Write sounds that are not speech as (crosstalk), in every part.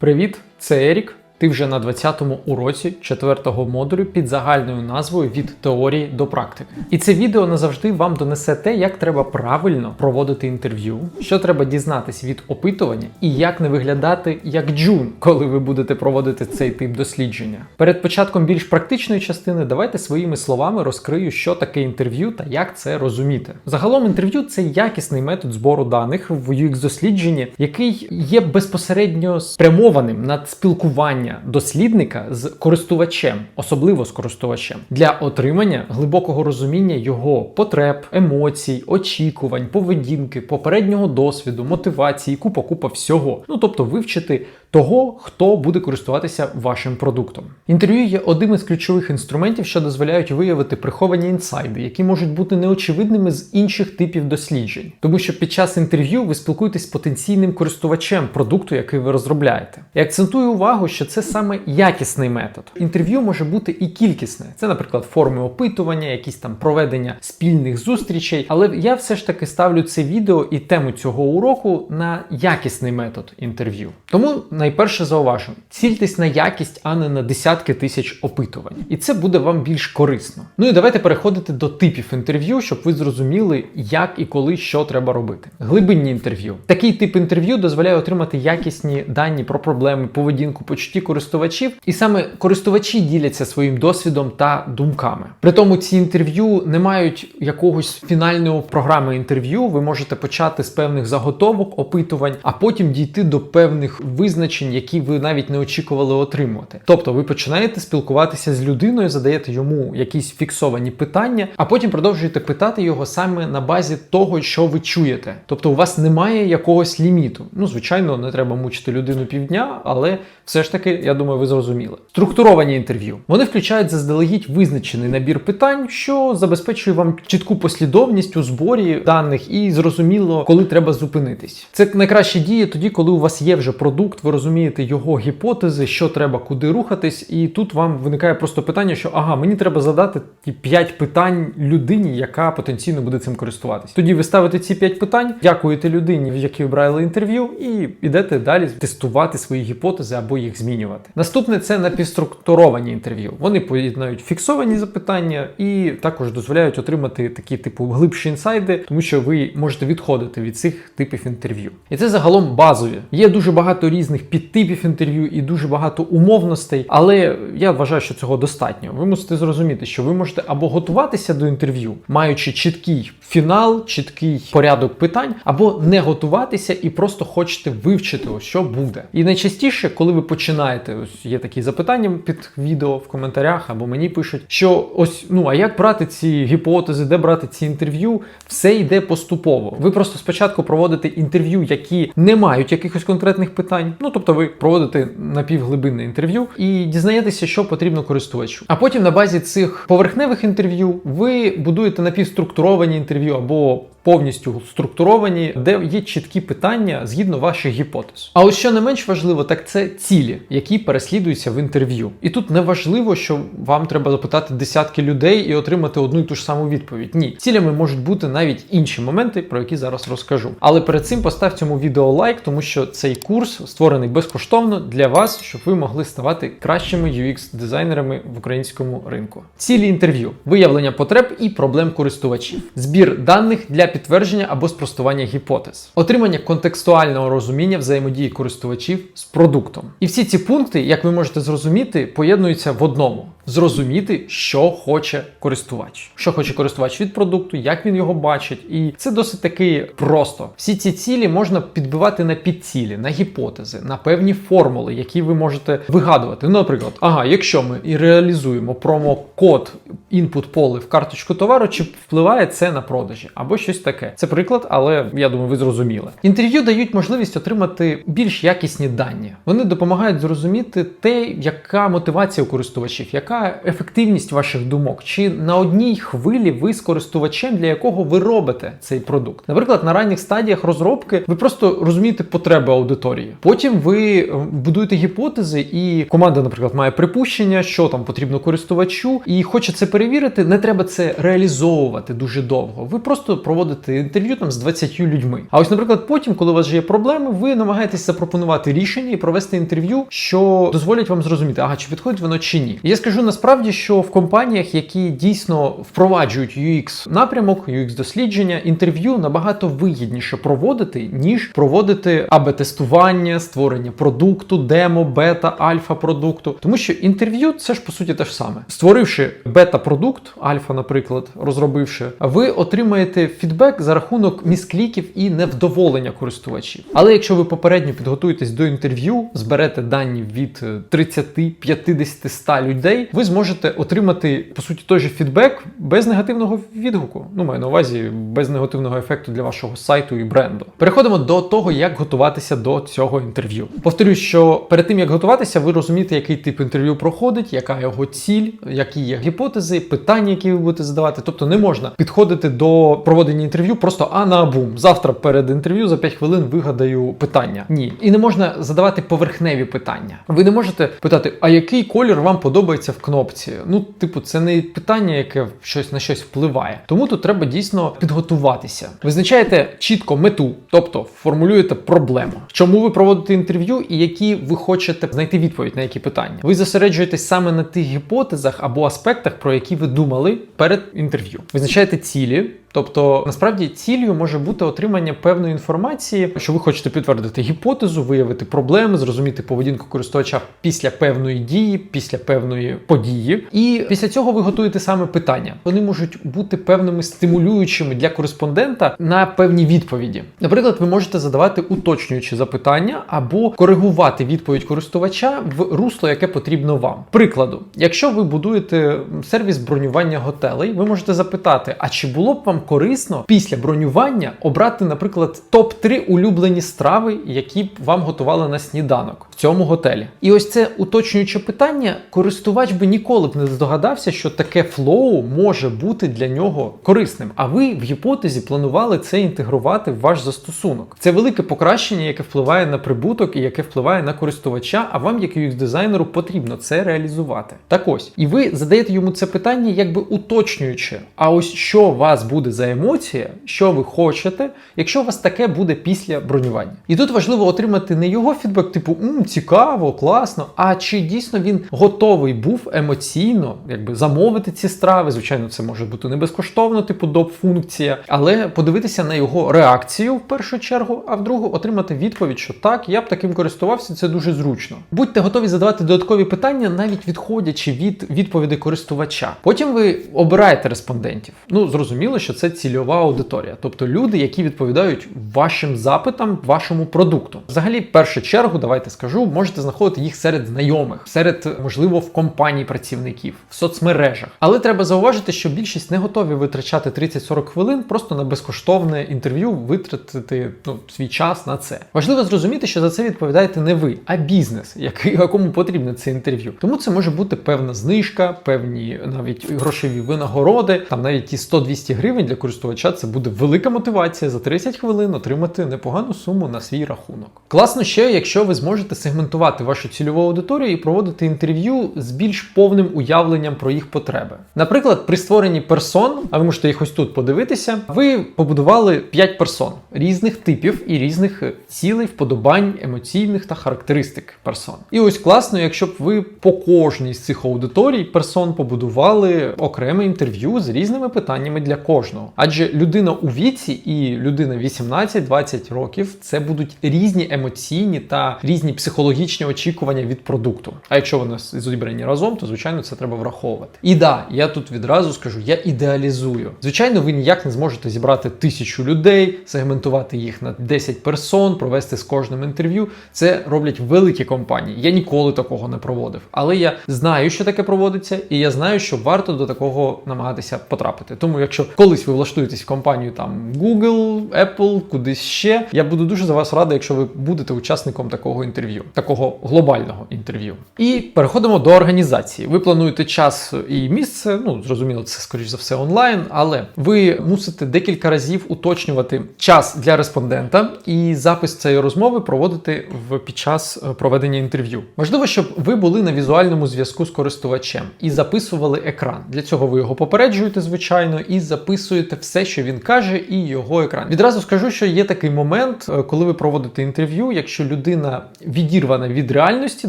Привіт, це Ерік. Ти вже на 20-му уроці 4-го модулю під загальною назвою від теорії до практики. І це відео назавжди вам донесе те, як треба правильно проводити інтерв'ю, що треба дізнатись від опитування, і як не виглядати як джун, коли ви будете проводити цей тип дослідження. Перед початком більш практичної частини давайте своїми словами розкрию, що таке інтерв'ю та як це розуміти. Загалом інтерв'ю це якісний метод збору даних в UX-дослідженні, який є безпосередньо спрямованим на спілкування дослідника з користувачем, особливо з користувачем, для отримання глибокого розуміння його потреб, емоцій, очікувань, поведінки, попереднього досвіду, мотивації, купа купа всього. Ну тобто вивчити того, хто буде користуватися вашим продуктом. Інтерв'ю є одним із ключових інструментів, що дозволяють виявити приховані інсайди, які можуть бути неочевидними з інших типів досліджень, тому що під час інтерв'ю ви спілкуєтесь з потенційним користувачем продукту, який ви розробляєте. І акцентую увагу, що це саме якісний метод. Інтерв'ю може бути і кількісне. Це, наприклад, форми опитування, якісь там проведення спільних зустрічей. Але я все ж таки ставлю це відео і тему цього уроку на якісний метод інтерв'ю. Тому найперше зауважу, цільтесь на якість, а не на десятки тисяч опитувань. І це буде вам більш корисно. Ну і давайте переходити до типів інтерв'ю, щоб ви зрозуміли, як і коли що треба робити. Глибинні інтерв'ю. Такий тип інтерв'ю дозволяє отримати якісні дані про проблеми, поведінку, почутті користувачів, і саме користувачі діляться своїм досвідом та думками. При тому ці інтерв'ю не мають якогось фінальної програми інтерв'ю. Ви можете почати з певних заготовок, опитувань, а потім дійти до певних визначень, які ви навіть не очікували отримувати. Тобто ви починаєте спілкуватися з людиною, задаєте йому якісь фіксовані питання, а потім продовжуєте питати його саме на базі того, що ви чуєте. Тобто у вас немає якогось ліміту. Ну, звичайно, не треба мучити людину півдня, але все ж таки, я думаю, ви зрозуміли. Структуровані інтерв'ю. Вони включають заздалегідь визначений набір питань, що забезпечує вам чітку послідовність у зборі даних і зрозуміло, коли треба зупинитись. Це найкраще діє тоді, коли у вас є вже продукт, ви розумієте його гіпотези, що треба куди рухатись, і тут вам виникає просто питання, що ага, мені треба задати ті 5 питань людині, яка потенційно буде цим користуватись. Тоді ви ставите ці 5 питань, дякуєте людині, в якій ви брали інтерв'ю, і йдете далі тестувати свої гіпотези або їх змінювати. Наступне це напівструктуровані інтерв'ю. Вони поєднають фіксовані запитання і також дозволяють отримати такі типу глибші інсайди, тому що ви можете відходити від цих типів інтерв'ю. І це загалом базові. Є дуже багато різних підтипів інтерв'ю і дуже багато умовностей, але я вважаю, що цього достатньо. Ви мусите зрозуміти, що ви можете або готуватися до інтерв'ю, маючи чіткий фінал, чіткий порядок питань, або не готуватися і просто хочете вивчити, що буде. І найчастіше, коли ви починаєте, ось є такі запитання під відео в коментарях, або мені пишуть, що ось ну а як брати ці гіпотези, де брати ці інтерв'ю, все йде поступово. Ви просто спочатку проводите інтерв'ю, які не мають якихось конкретних питань. Ну тобто ви проводите напівглибинне інтерв'ю і дізнаєтеся, що потрібно користувачу. А потім на базі цих поверхневих інтерв'ю ви будуєте напівструктуровані інтерв'ю або повністю структуровані, де є чіткі питання згідно ваших гіпотез. А ось що не менш важливо, так це цілі, які переслідуються в інтерв'ю. І тут не важливо, що вам треба запитати десятки людей і отримати одну і ту ж саму відповідь. Ні, цілями можуть бути навіть інші моменти, про які зараз розкажу. Але перед цим постав цьому відео лайк, тому що цей курс створений безкоштовно для вас, щоб ви могли ставати кращими UX-дизайнерами в українському ринку. Цілі інтерв'ю, виявлення потреб і проблем користувачів, збір даних для підтвердження або спростування гіпотез, отримання контекстуального розуміння взаємодії користувачів з продуктом. І всі ці пункти, як ви можете зрозуміти, поєднуються в одному. Зрозуміти, що хоче користувач, що хоче користувач від продукту, як він його бачить, і це досить таки просто. Всі ці цілі можна підбивати на підцілі, на гіпотези, на певні формули, які ви можете вигадувати. Ну, наприклад, ага, якщо ми і реалізуємо промокод інпут поле в карточку товару, чи впливає це на продажі, або щось таке. Це приклад, але я думаю, ви зрозуміли. Інтерв'ю дають можливість отримати більш якісні дані. Вони допомагають зрозуміти те, яка мотивація у користувачів, яка ефективність ваших думок? Чи на одній хвилі ви з користувачем, для якого ви робите цей продукт? Наприклад, на ранніх стадіях розробки ви просто розумієте потреби аудиторії. Потім ви е, будуєте гіпотези, і команда, наприклад, має припущення, що там потрібно користувачу, і хоче це перевірити. Не треба це реалізовувати дуже довго. Ви просто проводите інтерв'ю там з 20 людьми. А ось, наприклад, потім, коли у вас є проблеми, ви намагаєтесь запропонувати рішення і провести інтерв'ю, що дозволять вам зрозуміти, ага, чи підходить воно чи ні. І я скажу насправді, що в компаніях, які дійсно впроваджують UX напрямок, UX дослідження, інтерв'ю набагато вигідніше проводити, ніж проводити АБ тестування, створення продукту, демо, бета, альфа продукту. Тому що інтерв'ю це ж по суті те ж саме. Створивши бета-продукт, альфа, наприклад, розробивши, ви отримаєте фідбек за рахунок міскліків і невдоволення користувачів. Але якщо ви попередньо підготуєтесь до інтерв'ю, зберете дані від е, 30, 50, 100 людей, ви зможете отримати по суті той же фідбек без негативного відгуку. Ну, маю на увазі без негативного ефекту для вашого сайту і бренду. Переходимо до того, як готуватися до цього інтерв'ю. Повторюсь, що перед тим як готуватися, ви розумієте, який тип інтерв'ю проходить, яка його ціль, які є гіпотези, питання, які ви будете задавати. Тобто не можна підходити до проведення інтерв'ю просто а на бум. Завтра перед інтерв'ю за 5 хвилин вигадаю питання. Ні, і не можна задавати поверхневі питання. Ви не можете питати, а який колір вам подобається в кнопці? Ну, типу, це не питання, яке щось на щось впливає. Тому тут треба дійсно підготуватися. Визначаєте чітко мету, тобто формулюєте проблему, чому ви проводите інтерв'ю і які ви хочете знайти відповідь на які питання. Ви зосереджуєтесь саме на тих гіпотезах або аспектах, про які ви думали перед інтерв'ю. Визначаєте цілі. Тобто, насправді ціллю може бути отримання певної інформації, що ви хочете підтвердити гіпотезу, виявити проблеми, зрозуміти поведінку користувача після певної дії, після певної події. І після цього ви готуєте саме питання. Вони можуть бути певними стимулюючими для кореспондента на певні відповіді. Наприклад, ви можете задавати уточнюючі запитання або коригувати відповідь користувача в русло, яке потрібно вам. Прикладу, якщо ви будуєте сервіс бронювання готелей, ви можете запитати: а чи було б вам корисно після бронювання обрати, наприклад, топ-3 улюблені страви, які б вам готували на сніданок в цьому готелі? І ось це уточнююче питання, користувач би ніколи б не здогадався, що таке флоу може бути для нього корисним. А ви в гіпотезі планували це інтегрувати в ваш застосунок. Це велике покращення, яке впливає на прибуток і яке впливає на користувача. А вам, як UX дизайнеру, потрібно це реалізувати. Так ось, і ви задаєте йому це питання, якби уточнюючи. А ось що вас буде за емоція, що ви хочете, якщо у вас таке буде після бронювання. І тут важливо отримати не його фідбек, типу «М, цікаво, класно. А чи дійсно він готовий був емоційно, якби замовити ці страви? Звичайно, це може бути не безкоштовно, типу доп функція, але подивитися на його реакцію в першу чергу, а в другу отримати відповідь, що так, я б таким користувався, це дуже зручно. Будьте готові задавати додаткові питання, навіть відходячи від відповідей користувача. Потім ви обираєте респондентів. Ну зрозуміло, що це цільова аудиторія, тобто люди, які відповідають вашим запитам, вашому продукту. Взагалі, в першу чергу, давайте скажу, можете знаходити їх серед знайомих, серед можливо в компанії працівників, в соцмережах. Але треба зауважити, що більшість не готові витрачати 30-40 хвилин просто на безкоштовне інтерв'ю, витратити ну, свій час на це. Важливо зрозуміти, що за це відповідаєте не ви, а бізнес, якому потрібне це інтерв'ю. Тому це може бути певна знижка, певні навіть грошові винагороди, там навіть ті 100-200 гривень для користувача це буде велика мотивація за 30 хвилин отримати непогану суму на свій рахунок. Класно ще, якщо ви зможете сегментувати вашу цільову аудиторію і проводити інтерв'ю з більш повним уявленням про їх потреби. Наприклад, при створенні персон, а ви можете їх ось тут подивитися, ви побудували 5 персон різних типів і різних цілей, вподобань, емоційних та характеристик персон. І ось класно, якщо б ви по кожній з цих аудиторій персон побудували окреме інтерв'ю з різними питаннями для кожного. Адже людина у віці і людина 18-20 років це будуть різні емоційні та різні психологічні очікування від продукту. А якщо вони зібрані разом, то звичайно це треба враховувати. І да, я тут відразу скажу, я ідеалізую. Звичайно, ви ніяк не зможете зібрати тисячу людей, сегментувати їх на 10 персон, провести з кожним інтерв'ю. Це роблять великі компанії. Я ніколи такого не проводив. Але я знаю, що таке проводиться, і я знаю, що варто до такого намагатися потрапити. Тому, якщо колись ви влаштуєтесь в компанію там Google, Apple, кудись ще. Я буду дуже за вас радий, якщо ви будете учасником такого інтерв'ю, такого глобального інтерв'ю. І переходимо до організації. Ви плануєте час і місце. Ну зрозуміло, це скоріш за все онлайн, але ви мусите декілька разів уточнювати час для респондента і запис цієї розмови проводити в під час е, проведення інтерв'ю. Важливо, щоб ви були на візуальному зв'язку з користувачем і записували екран. Для цього ви його попереджуєте, звичайно, і записуєте все, що він каже, і його екран. Відразу скажу, що є такий момент, е, коли ви проводите інтерв'ю, якщо людина відірвана від реальності,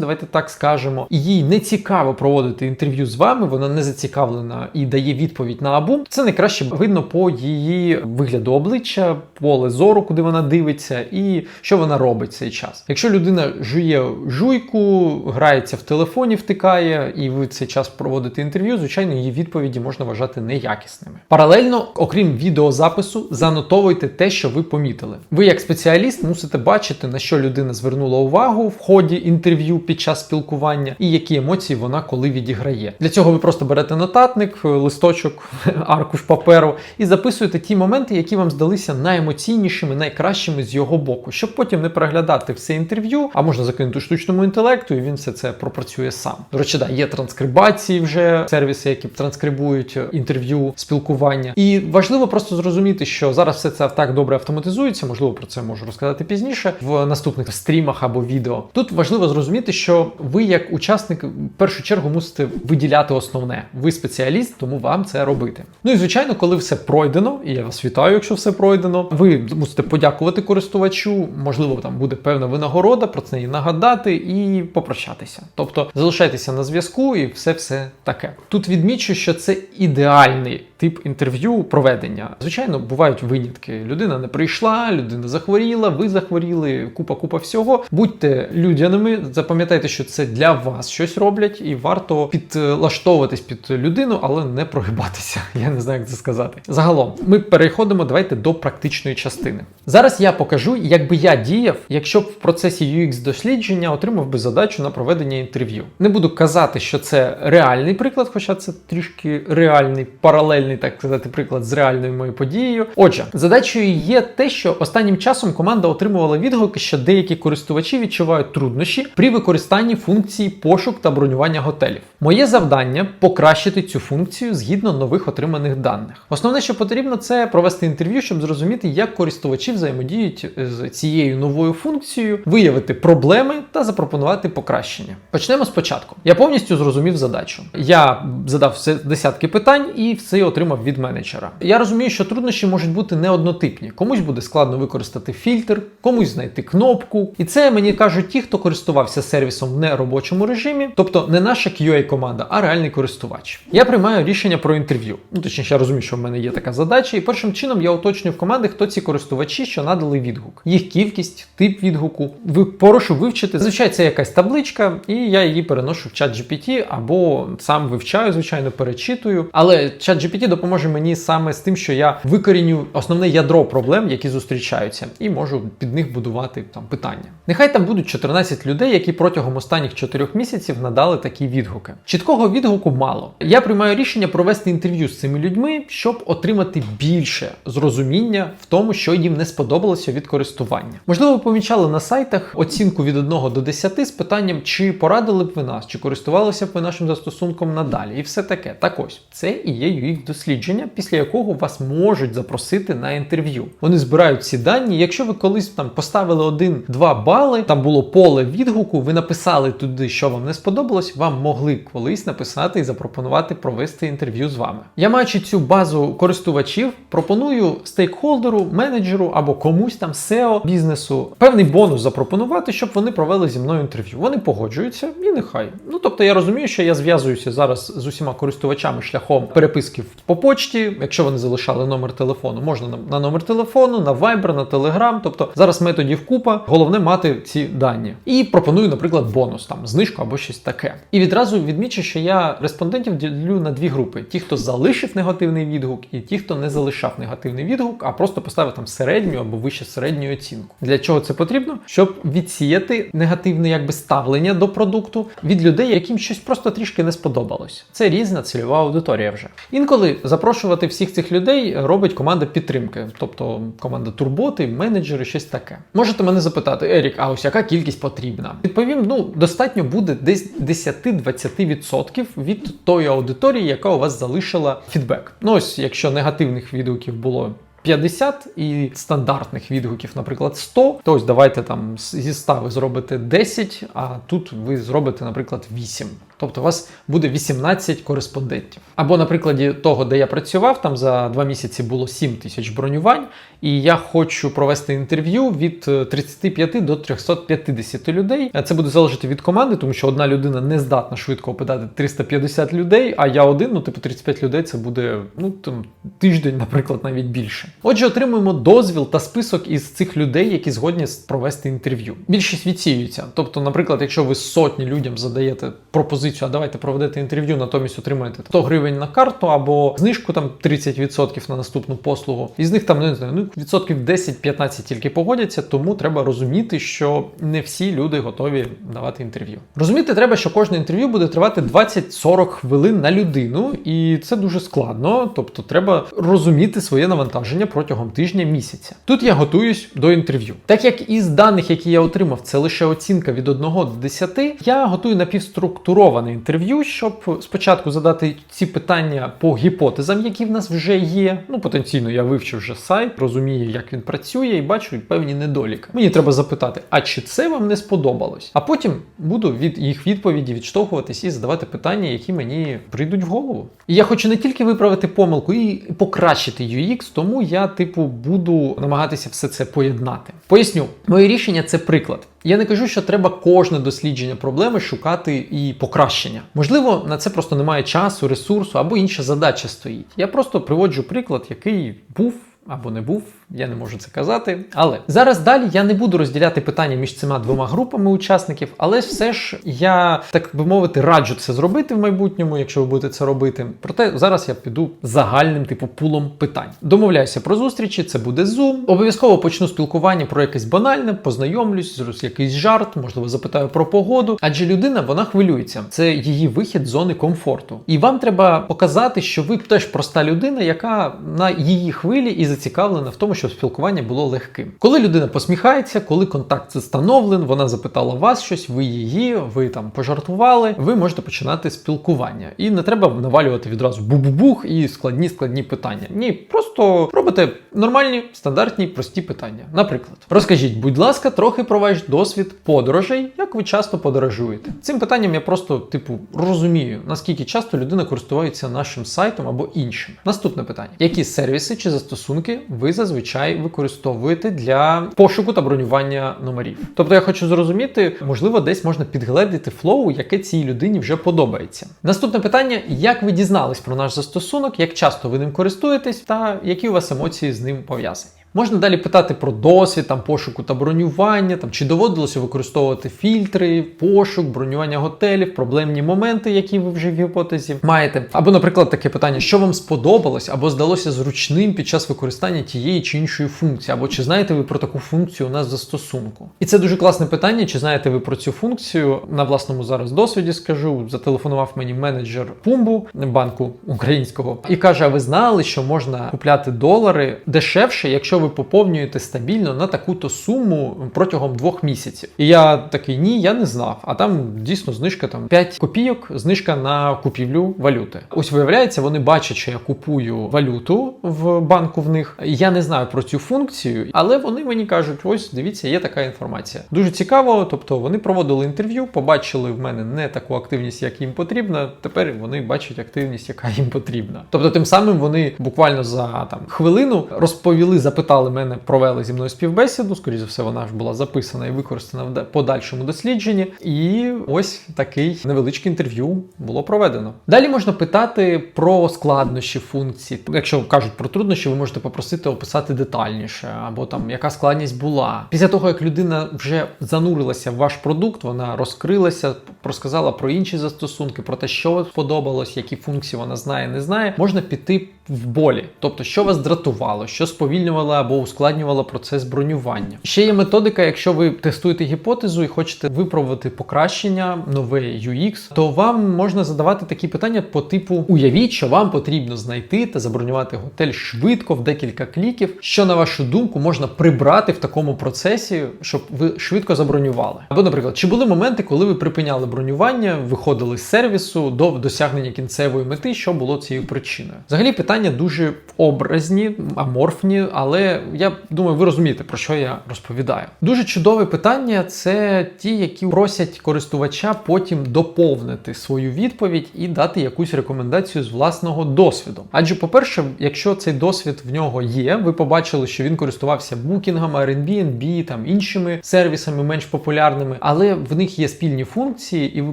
давайте так скажемо, і їй не цікаво проводити інтерв'ю з вами, вона не зацікавлена і дає відповідь на абум. Це найкраще видно по її вигляду обличчя, поле зору, куди вона дивиться, і що вона робить цей час. Якщо людина жує жуйку, грається в телефоні, втикає, і ви цей час проводите інтерв'ю, звичайно, її відповіді можна вважати неякісними. Паралельно, окрім відеозапису, занотовуйте те, що ви помітили. Ви, як спеціаліст, мусите бачити, на що людина звернула увагу в ході інтерв'ю під час спілкування і які емоції вона коли відіграє. Для цього ви просто берете нотатник, листочок, (laughs) аркуш паперу і записуєте ті моменти, які вам здалися найемоційнішими, найкращими з його боку, щоб потім не переглядати все інтерв'ю, а можна закинути штучному інтелекту, і він все це пропрацює сам. До речі, да, є транскрибації вже сервіси, які транскрибують інтерв'ю, спілкування. І важливо просто зрозуміти, що зараз все це так добре автоматизується. Можливо, про це можу розказати пізніше в наступних стрімах або відео. Тут важливо зрозуміти, що ви, як учасник, в першу чергу мусите виділяти основне. Ви спеціаліст, тому вам це робити. Ну і звичайно, коли все пройдено, і я вас вітаю, якщо все пройдено, ви мусите подякувати користувачу. Можливо, там буде певна винагорода, про це і нагадати і попрощатися. Тобто залишайтеся на зв'язку і все все таке. Тут відмічу, що це ідеальний тип інтерв'ю проведення. Звичайно, бувають винятки. Людина не прийшла, людина захворіла, ви захворіли, купа купа всього. Будьте людяними, запам'ятайте, що це для вас щось роблять, і варто підлаштовуватись під людину, але не прогибатися. (laughs) Я не знаю, як це сказати. Загалом, ми переходимо давайте до практичної частини. Зараз я покажу, як би я діяв, якщо б в процесі UX дослідження отримав би задачу на проведення інтерв'ю. Не буду казати, що це реальний приклад, хоча це трішки реальний паралельний, так сказати, приклад з реальною моєю подією. Отже, задачею є те, що останнім часом команда отримувала відгуки, що деякі користувачі відчувають труднощі при використанні функції пошук та бронювання готелів. Моє завдання покращити цю функцію згідно нових отриманих даних. Основне, що потрібно, це провести інтерв'ю, щоб зрозуміти, як користувачі взаємодіють з цією новою функцією, виявити проблеми та запропонувати покращення. Почнемо спочатку. Я повністю зрозумів задачу. Я задав десятки питань і все отримав від менеджера. Я розумію, що труднощі можуть бути неоднотипні. Комусь буде складно використати фільтр, комусь знайти кнопку. І це мені кажуть ті, хто користувався сервісом в неробочому режимі, тобто не наша QA команда, а реальний користувач. Я приймаю рішення про інтерв'ю. Ну точніше, я розумію, що в мене є така задача, і першим чином я уточнюю в команди, хто ці користувачі, що надали відгук, їх кількість, тип відгуку. Ви порошу вивчити. Зазвичай це якась табличка, і я її переношу в чат GPT або сам вивчаю, звичайно, перечитую. Але чат GPT допоможе мені саме з тим, що я викоріню основне ядро проблем, які зустрічаються, і можу під них будувати там питання. Нехай там будуть 14 людей, які протягом останніх 4 місяців надали такі відгуки. Чіткого відгуку мало. Я приймаю рішення провести інтерв'ю з цими людьми, щоб отримати більше зрозуміння в тому, що їм не сподобалося від користування. Можливо, ви помічали на сайтах оцінку від 1 до 10 з питанням, чи порадили б ви нас, чи користувалися б ви нашим застосунком надалі, і все таке. Так ось це і є UX дослідження, після якого вас можуть запросити на інтерв'ю. Вони збирають ці дані. Якщо ви колись там поставили 1-2 бали, там було поле відгуку, ви написали туди, що вам не сподобалось, вам могли колись написати і запропонувати провести інтерв'ю з вами. Я маючи цю базу користувачів, пропоную стейкхолдеру, менеджеру або комусь там SEO бізнесу певний бонус запропонувати, щоб вони провели зі мною інтерв'ю. Вони погоджуються і нехай. Ну тобто я розумію, що я зв'язуюся зараз з усіма користувачами шляхом переписки по почті. Якщо вони залишали номер телефону, можна на, номер телефону, на Viber, на Telegram. Тобто зараз методів купа. Головне мати ці дані. І пропоную, наприклад, бонус там знижку або щось таке. І відразу відмічу, що я респондентів ділю на дві групи: ті, хто залишив негативний відгук, і ті, хто не залишав негативний відгук, а просто поставив там середню або вище середню оцінку. Для чого це потрібно? Щоб відсіяти негативне якби ставлення до продукту від людей, яким щось просто трішки не сподобалось. Це різна цільова аудиторія вже. Інколи Запрошувати всіх цих людей робить команда підтримки, тобто команда турботи, менеджери, щось таке. Можете мене запитати, Ерік, а ось яка кількість потрібна? Відповім, ну достатньо буде десь 10-20% від тої аудиторії, яка у вас залишила фідбек. Ну ось, якщо негативних відгуків було 50 і стандартних відгуків, наприклад, 100, то ось давайте там зі 100 ви зробите 10, а тут ви зробите, наприклад, 8. Тобто у вас буде 18 кореспондентів. Або на прикладі того, де я працював, там за два місяці було 7 тисяч бронювань, і я хочу провести інтерв'ю від е, 35 до 350 людей. Е, Це буде залежати від команди, тому що одна людина не здатна швидко опитати 350 людей, а я один, ну типу 35 людей, це буде ну там тиждень, наприклад, навіть більше. Отже, отримуємо дозвіл та список із цих людей, які згодні провести інтерв'ю. Більшість відсіюється. Тобто, наприклад, якщо ви сотні людям задаєте пропозицію, а давайте проведете інтерв'ю, натомість отримаєте 100 гривень на карту або знижку там 30% на наступну послугу. Із них там ну, не знаю, ну відсотків 10-15 тільки погодяться, тому треба розуміти, що не всі люди готові давати інтерв'ю. Розуміти треба, що кожне інтерв'ю буде тривати 20-40 хвилин на людину, і це дуже складно. Тобто, треба розуміти своє навантаження протягом тижня місяця. Тут я готуюсь до інтерв'ю. Так як із даних, які я отримав, це лише оцінка від 1 до 10, я готую напівструктуроване інтерв'ю, щоб спочатку задати ці питання по гіпотезам, які в нас вже є. Ну, потенційно, я вивчив вже сайт, розумію, як він працює, і бачу певні недоліки. Мені треба запитати, а чи це вам не сподобалось? А потім буду від їх відповіді відштовхуватись і задавати питання, які мені прийдуть в голову. І я хочу не тільки виправити помилку і покращити UX, тому я, типу, буду намагатися все це поєднати. Поясню, моє рішення це приклад. Я не кажу, що треба кожне дослідження проблеми шукати і покращення. Можливо, на це просто немає часу, ресурсу або інша задача стоїть. Я просто приводжу приклад, який був. Або не був, я не можу це казати. Але зараз далі я не буду розділяти питання між цими двома групами учасників, але все ж я, так би мовити, раджу це зробити в майбутньому, якщо ви будете це робити. Проте зараз я піду загальним типу пулом питань. Домовляюся про зустрічі, це буде Zoom. Обов'язково почну спілкування про якесь банальне, познайомлюсь, з якийсь жарт, можливо, запитаю про погоду. Адже людина вона хвилюється. Це її вихід з зони комфорту. І вам треба показати, що ви теж проста людина, яка на її хвилі і зацікавлена в тому, щоб спілкування було легким. Коли людина посміхається, коли контакт встановлений, вона запитала вас щось, ви її, ви там пожартували, ви можете починати спілкування. І не треба навалювати відразу бу-бу-бух і складні складні питання. Ні, просто робите нормальні, стандартні, прості питання. Наприклад, розкажіть, будь ласка, трохи про ваш досвід подорожей, як ви часто подорожуєте. Цим питанням я просто, типу, розумію, наскільки часто людина користується нашим сайтом або іншим. Наступне питання: які сервіси чи застосунки ви зазвичай використовуєте для пошуку та бронювання номерів? Тобто я хочу зрозуміти, можливо, десь можна підгледіти флоу, яке цій людині вже подобається. Наступне питання: як ви дізнались про наш застосунок, як часто ви ним користуєтесь, та які у вас емоції з ним пов'язані? Можна далі питати про досвід там пошуку та бронювання, там чи доводилося використовувати фільтри, пошук, бронювання готелів, проблемні моменти, які ви вже в гіпотезі маєте. Або, наприклад, таке питання, що вам сподобалось або здалося зручним під час використання тієї чи іншої функції, або чи знаєте ви про таку функцію у нас застосунку. І це дуже класне питання, чи знаєте ви про цю функцію. На власному зараз досвіді скажу, зателефонував мені менеджер Пумбу банку українського і каже: а ви знали, що можна купляти долари дешевше, якщо ви поповнюєте стабільно на таку-то суму протягом двох місяців. І я такий ні, я не знав. А там дійсно знижка там 5 копійок, знижка на купівлю валюти. Ось виявляється, вони бачать, що я купую валюту в банку в них. Я не знаю про цю функцію, але вони мені кажуть: ось дивіться, є така інформація. Дуже цікаво. Тобто вони проводили інтерв'ю, побачили в мене не таку активність, як їм потрібно. Тепер вони бачать активність, яка їм потрібна. Тобто, тим самим вони буквально за там хвилину розповіли, запитали мене, провели зі мною співбесіду. Скоріше за все, вона ж була записана і використана в подальшому дослідженні. І ось такий невеличке інтерв'ю було проведено. Далі можна питати про складнощі функцій. Якщо кажуть про труднощі, ви можете попросити описати детальніше, або там яка складність була. Після того, як людина вже занурилася в ваш продукт, вона розкрилася, розказала про інші застосунки, про те, що сподобалось, які функції вона знає, не знає, можна піти в болі. Тобто, що вас дратувало, що сповільнювало або ускладнювала процес бронювання. Ще є методика, якщо ви тестуєте гіпотезу і хочете випробувати покращення, нове UX, то вам можна задавати такі питання по типу: уявіть, що вам потрібно знайти та забронювати готель швидко в декілька кліків. Що на вашу думку можна прибрати в такому процесі, щоб ви швидко забронювали? Або, наприклад, чи були моменти, коли ви припиняли бронювання, виходили з сервісу до досягнення кінцевої мети, що було цією причиною? Взагалі питання дуже образні, аморфні, але я думаю, ви розумієте, про що я розповідаю. Дуже чудове питання це ті, які просять користувача потім доповнити свою відповідь і дати якусь рекомендацію з власного досвіду. Адже, по-перше, якщо цей досвід в нього є, ви побачили, що він користувався букінгами, Airbnb, там іншими сервісами менш популярними, але в них є спільні функції, і ви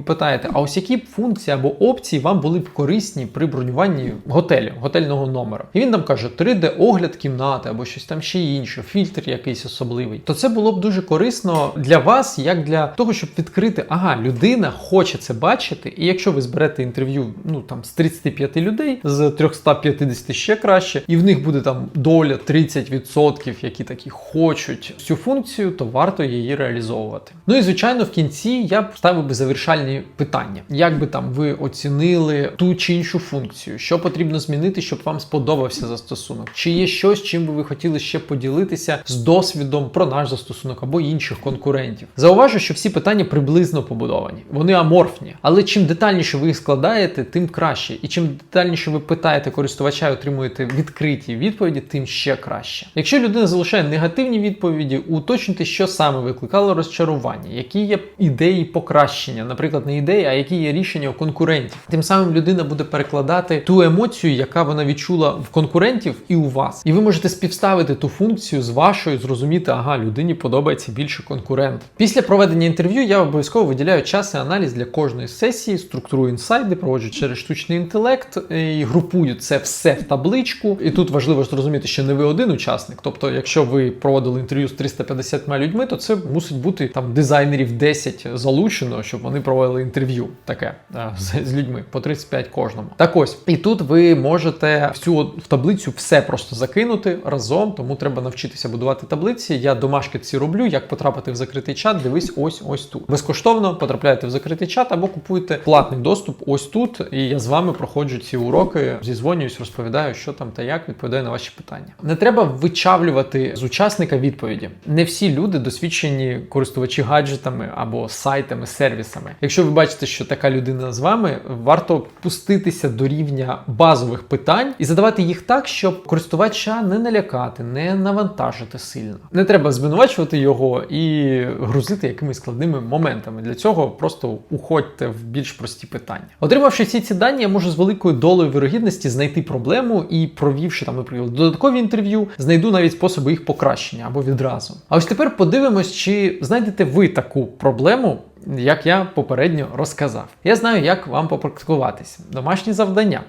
питаєте, а ось які б функції або опції вам були б корисні при бронюванні готелю, готельного номера? І він нам каже 3D-огляд кімнати або щось там ще інше, фільтр якийсь особливий. То це було б дуже корисно для вас, як для того, щоб відкрити, ага, людина хоче це бачити. І якщо ви зберете інтерв'ю, ну там з 35 людей, з 350 ще краще, і в них буде там доля 30%, які такі хочуть цю функцію, то варто її реалізовувати. Ну і звичайно, в кінці я б ставив би завершальні питання. Як би там ви оцінили ту чи іншу функцію, що потрібно змінити, щоб вам сподобався застосунок? Чи є щось, чим би ви хотіли ще поділитися з досвідом про наш застосунок або інших конкурентів? Зауважу, що всі питання приблизно побудовані, вони аморфні, але чим детальніше ви їх складаєте, тим краще. І чим детальніше ви питаєте користувача і отримуєте відкриті відповіді, тим ще краще. Якщо людина залишає негативні відповіді, уточнюйте, що саме викликало розчарування, які є ідеї покращення, наприклад, не ідеї, а які є рішення у конкурентів. Тим самим людина буде перекладати ту емоцію, яка вона відчула в конкурентів і у вас. І ви можете співставити ту функцію з вашою, зрозуміти, ага, людині подобається більше конкурент. Після проведення інтерв'ю я обов'язково виділяю час і аналіз для кожної сесії, структурую інсайди, проводжу через штучний інтелект і групую це все в табличку. І тут важливо зрозуміти, що не ви один учасник. Тобто, якщо ви проводили інтерв'ю з 350 людьми, то це мусить бути там дизайнерів 10 залучено, щоб вони проводили інтерв'ю таке з, з людьми по 35 кожному. Так ось, і тут ви можете всю в таблицю все просто закинути разом, тому треба навчитися будувати таблиці. Я домашки ці роблю. Як потрапити в закритий чат, дивись ось ось тут. Безкоштовно потрапляєте в закритий чат або купуєте платний доступ ось тут. І я з вами проходжу ці уроки, зізвонююсь, розповідаю, що там та як відповідаю на ваші питання. Не треба вичавлювати з учасника відповіді. Не всі люди досвідчені користувачі гаджетами або сайтами, сервісами. Якщо ви бачите, що така людина з вами, варто пуститися до рівня базових питань і задавати їх так, щоб користувача не налякати, не навантажити сильно. Не треба звинувачувати його і грузити якимись складними моментами. Для цього просто уходьте в більш прості питання. Отримавши всі ці дані, я можу з великою долею вирогідності знайти проблему і провівши там, наприклад, додаткові інтерв'ю, знайду навіть способи їх покращення або відразу. А ось тепер подивимось, чи знайдете ви таку проблему. Як я попередньо розказав, я знаю, як вам попрактикуватися. Домашні завдання.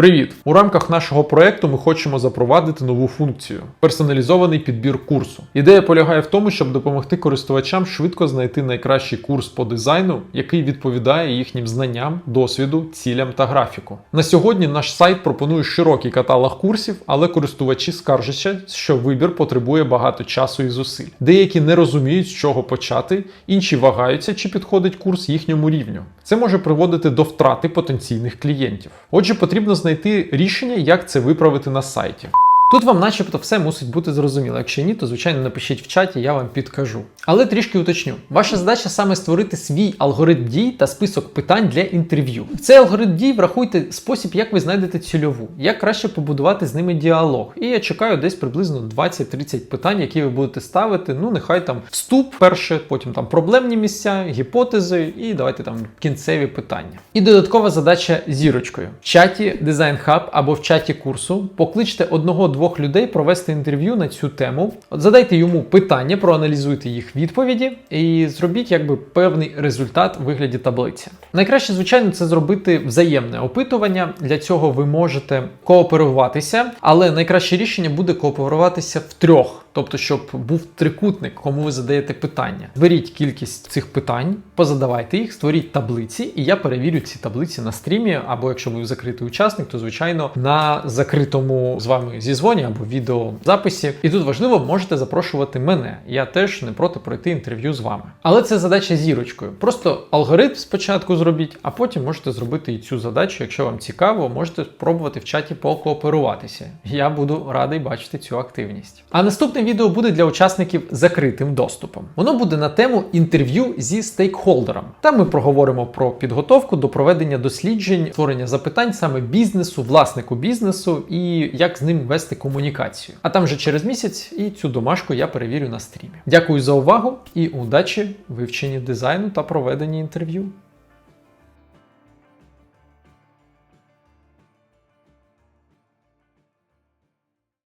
Привіт! У рамках нашого проекту ми хочемо запровадити нову функцію персоналізований підбір курсу. Ідея полягає в тому, щоб допомогти користувачам швидко знайти найкращий курс по дизайну, який відповідає їхнім знанням, досвіду, цілям та графіку. На сьогодні наш сайт пропонує широкий каталог курсів, але користувачі скаржаться, що вибір потребує багато часу і зусиль. Деякі не розуміють, з чого почати, інші вагаються, чи підходить курс їхньому рівню. Це може приводити до втрати потенційних клієнтів. Отже, потрібно знайти рішення, як це виправити на сайті. Тут вам, начебто, все мусить бути зрозуміло. Якщо ні, то звичайно напишіть в чаті, я вам підкажу. Але трішки уточню. Ваша задача саме створити свій алгоритм дій та список питань для інтерв'ю. В цей алгоритм дій врахуйте спосіб, як ви знайдете цільову, як краще побудувати з ними діалог. І я чекаю десь приблизно 20-30 питань, які ви будете ставити. Ну, нехай там вступ перше, потім там проблемні місця, гіпотези, і давайте там кінцеві питання. І додаткова задача зірочкою. В чаті Design Hub або в чаті курсу покличте одного двох людей провести інтерв'ю на цю тему. От задайте йому питання, проаналізуйте їх відповіді і зробіть якби певний результат у вигляді таблиці. Найкраще, звичайно, це зробити взаємне опитування. Для цього ви можете кооперуватися, але найкраще рішення буде кооперуватися в трьох. Тобто, щоб був трикутник, кому ви задаєте питання. Беріть кількість цих питань, позадавайте їх, створіть таблиці, і я перевірю ці таблиці на стрімі, або якщо ви закритий учасник, то звичайно на закритому з вами зізвоні або відеозаписі. І тут важливо, можете запрошувати мене. Я теж не проти пройти інтерв'ю з вами. Але це задача зірочкою. Просто алгоритм спочатку зробіть, а потім можете зробити і цю задачу. Якщо вам цікаво, можете спробувати в чаті покооперуватися. Я буду радий бачити цю активність. А наступне відео буде для учасників закритим доступом. Воно буде на тему інтерв'ю зі стейкхолдером. Там ми проговоримо про підготовку до проведення досліджень, створення запитань саме бізнесу, власнику бізнесу і як з ним вести комунікацію. А там вже через місяць і цю домашку я перевірю на стрімі. Дякую за увагу і удачі вивченні дизайну та проведенні інтерв'ю.